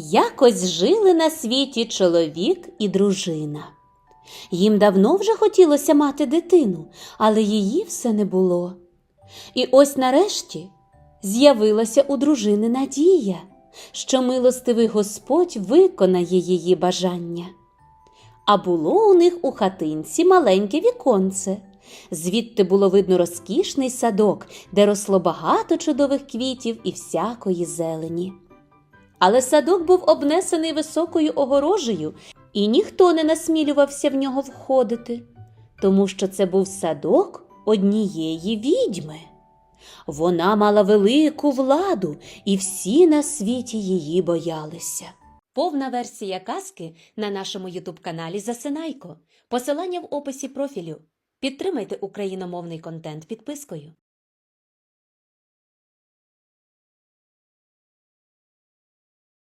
Якось жили на світі чоловік і дружина. Їм давно вже хотілося мати дитину, але її все не було. І ось нарешті з'явилася у дружини надія, що милостивий Господь виконає її бажання. А було у них у хатинці маленьке віконце. Звідти було видно розкішний садок, де росло багато чудових квітів і всякої зелені. Але садок був обнесений високою огорожею, і ніхто не насмілювався в нього входити, тому що це був садок однієї відьми. Вона мала велику владу, і всі на світі її боялися. Повна версія казки на нашому ютуб-каналі Засинайко. Посилання в описі профілю. Підтримайте україномовний контент підпискою.